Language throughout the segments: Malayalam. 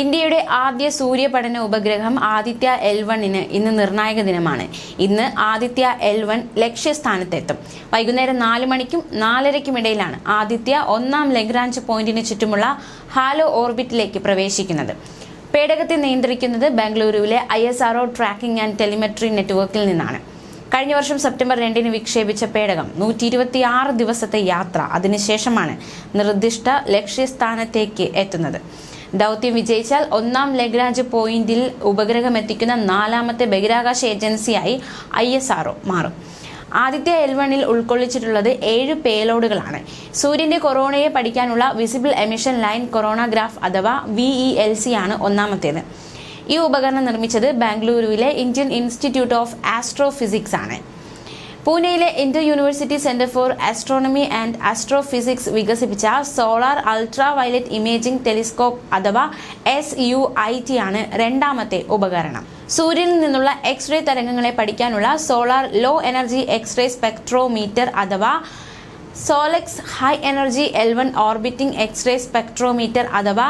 ഇന്ത്യയുടെ ആദ്യ സൂര്യപഠന ഉപഗ്രഹം ആദിത്യ എൽ വണ്ണിന് ഇന്ന് നിർണായക ദിനമാണ്. ഇന്ന് ആദിത്യ എൽ വൺ ലക്ഷ്യസ്ഥാനത്തെത്തും. വൈകുന്നേരം നാല് മണിക്കും നാലരയ്ക്കും ഇടയിലാണ് ആദിത്യ ഒന്നാം ലഗ്രാഞ്ച് പോയിന്റിന് ചുറ്റുമുള്ള ഹാലോ ഓർബിറ്റിലേക്ക് പ്രവേശിക്കുന്നത്. പേടകത്തെ നിയന്ത്രിക്കുന്നത് ബാംഗ്ലൂരുവിലെ I S R O tracking and telemetry നെറ്റ്വർക്കിൽ നിന്നാണ്. കഴിഞ്ഞ വർഷം സെപ്റ്റംബർ രണ്ടിന് വിക്ഷേപിച്ച പേടകം നൂറ്റി ഇരുപത്തിയാറ് ദിവസത്തെ യാത്ര അതിനുശേഷമാണ് നിർദ്ദിഷ്ട ലക്ഷ്യസ്ഥാനത്തേക്ക് എത്തുന്നത്. ദൗത്യം വിജയിച്ചാൽ ഒന്നാം ലഗ്രാഞ്ച് പോയിന്റിൽ ഉപഗ്രഹം എത്തിക്കുന്ന നാലാമത്തെ ബഹിരാകാശ ഏജൻസിയായി ഐ എസ് ആർഒ മാറും. ആദിത്യ എൽ വണ്ണിൽ ഉൾക്കൊള്ളിച്ചിട്ടുള്ളത് ഏഴ് പേലോഡുകളാണ്. സൂര്യന്റെ കൊറോണയെ പഠിക്കാനുള്ള വിസിബിൾ എമിഷൻ ലൈൻ കൊറോണഗ്രാഫ് അഥവാ വി ഇ എൽ സി ആണ് ഒന്നാമത്തേത്. ഈ ഉപകരണം നിർമ്മിച്ചത് ബാംഗ്ലൂരുവിലെ ഇന്ത്യൻ ഇൻസ്റ്റിറ്റ്യൂട്ട് ഓഫ് ആസ്ട്രോഫിസിക്സ് ആണ്. പൂനെയിലെ inter university centre for astronomy and astrophysics വികസിപ്പിച്ച solar ultraviolet imaging telescope അഥവാ എസ് യു ഐ ടി ആണ് രണ്ടാമത്തെ ഉപകരണം. സൂര്യനിൽ നിന്നുള്ള എക്സ് റേ തരംഗങ്ങളെ പഠിക്കാനുള്ള solar low energy X ray spectrometer അഥവാ Solexs high energy L one orbiting X ray spectrometer അഥവാ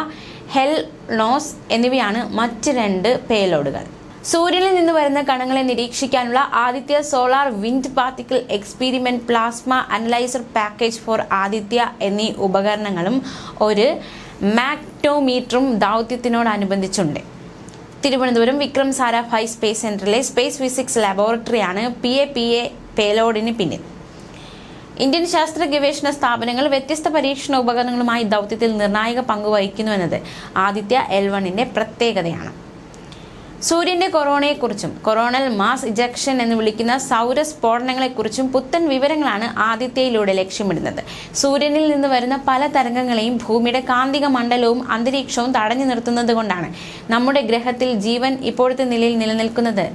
ഹെൽ നോസ് എന്നിവയാണ് മറ്റ് രണ്ട് പേലോഡുകൾ. സൂര്യനിൽ നിന്ന് വരുന്ന കണങ്ങളെ നിരീക്ഷിക്കാനുള്ള Aditya solar wind particle experiment plasma analyser package for Aditya എന്നീ ഉപകരണങ്ങളും ഒരു മാക്ടോമീറ്ററും ദൗത്യത്തിനോടനുബന്ധിച്ചുണ്ട്. തിരുവനന്തപുരം വിക്രം സാരാഭായ് സ്പേസ് സെന്ററിലെ സ്പേസ് ഫിസിക്സ് ലബോറട്ടറിയാണ് പി എ പി എ പേലോഡിന് പിന്നിൽ. ഇന്ത്യൻ ശാസ്ത്ര ഗവേഷണ സ്ഥാപനങ്ങൾ വ്യത്യസ്ത പരീക്ഷണ ഉപകരണങ്ങളുമായി ദൗത്യത്തിൽ നിർണായക പങ്ക് വഹിക്കുന്നുവെന്നത് ആദിത്യ എൽ വണ്ണിന്റെ പ്രത്യേകതയാണ്. സൂര്യന്റെ കൊറോണയെക്കുറിച്ചും കൊറോണൽ മാസ് ഇജക്ഷൻ എന്ന് വിളിക്കുന്ന സൗര സ്ഫോടനങ്ങളെക്കുറിച്ചും പുത്തൻ വിവരങ്ങളാണ് ആദിത്യയിലൂടെ ലക്ഷ്യമിടുന്നത്. സൂര്യനിൽ നിന്ന് വരുന്ന പല തരംഗങ്ങളെയും ഭൂമിയുടെ കാന്തിക മണ്ഡലവും അന്തരീക്ഷവും തടഞ്ഞു നിർത്തുന്നത് കൊണ്ടാണ് നമ്മുടെ ഗ്രഹത്തിൽ ജീവൻ ഇപ്പോഴത്തെ നിലയിൽ നിലനിൽക്കുന്നത്.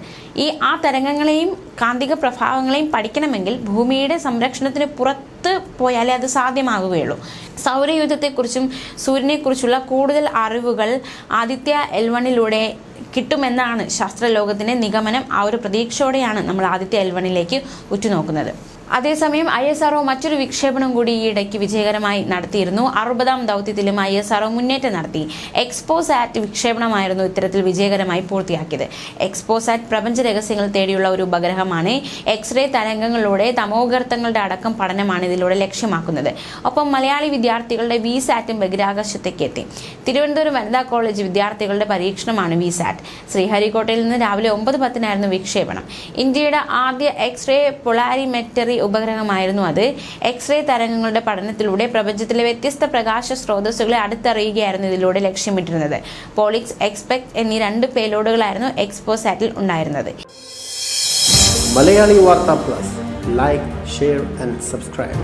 ഈ ആ തരംഗങ്ങളെയും കാന്തിക പ്രഭാവങ്ങളെയും പഠിക്കണമെങ്കിൽ ഭൂമിയുടെ സംരക്ഷണത്തിന് പുറത്ത് പോയാലേ അത് സാധ്യമാകുകയുള്ളൂ സൗരയുദ്ധത്തെക്കുറിച്ചും സൂര്യനെക്കുറിച്ചുള്ള കൂടുതൽ അറിവുകൾ ആദിത്യ എൽ വണ്ണിലൂടെ കിട്ടുമെന്നാണ് ശാസ്ത്രലോകത്തിന്റെ നിഗമനം. ആ ഒരു പ്രതീക്ഷയോടെയാണ് നമ്മൾ ആദ്യത്തെ എൽവണിലേക്ക് ഉറ്റുനോക്കുന്നത്. അതേസമയം ഐ എസ് ആർഒ മറ്റൊരു വിക്ഷേപണം കൂടി ഈ ഇടയ്ക്ക് വിജയകരമായി നടത്തിയിരുന്നു. അറുപതാം ദൗത്യത്തിലും ഐ എസ് ആർഒ മുന്നേറ്റം നടത്തി. എക്സ്പോസാറ്റ് വിക്ഷേപണമായിരുന്നു ഇത്തരത്തിൽ വിജയകരമായി പൂർത്തിയാക്കിയത്. എക്സ്പോസാറ്റ് പ്രപഞ്ച രഹസ്യങ്ങൾ തേടിയുള്ള ഒരു ഉപഗ്രഹമാണ്. എക്സ്റേ തരംഗങ്ങളിലൂടെ തമോഗർത്തങ്ങളുടെ അടക്കം പഠനമാണ് ഇതിലൂടെ ലക്ഷ്യമാക്കുന്നത്. ഒപ്പം മലയാളി വിദ്യാർത്ഥികളുടെ വി സാറ്റും ബഹിരാകാശത്തേക്ക് എത്തി. തിരുവനന്തപുരം വനിതാ കോളേജ് വിദ്യാർത്ഥികളുടെ പരീക്ഷണമാണ് വി സാറ്റ് ശ്രീഹരിക്കോട്ടയിൽ നിന്ന് രാവിലെ ഒമ്പത് പത്തിനായിരുന്നു വിക്ഷേപണം. ഇന്ത്യയുടെ ആദ്യ എക്സ്റേ പൊളാരിമെറ്ററി ഉപഗ്രഹമായിരുന്നു അത്. എക്സ് റേ തരംഗങ്ങളുടെ പഠനത്തിലൂടെ പ്രപഞ്ചത്തിലെ വ്യത്യസ്ത പ്രകാശ സ്രോതസ്സുകളെ അടുത്തറിയുകയായിരുന്നു ഇതിലൂടെ ലക്ഷ്യമിട്ടിരുന്നത്. പോളിക്സ് എക്സ്പെക്ട് എന്നീ രണ്ട് പേലോഡുകളായിരുന്നു എക്സ്പോസാറ്റിൽ ഉണ്ടായിരുന്നത്. മലയാളി വാർത്താ plus. Like share and subscribe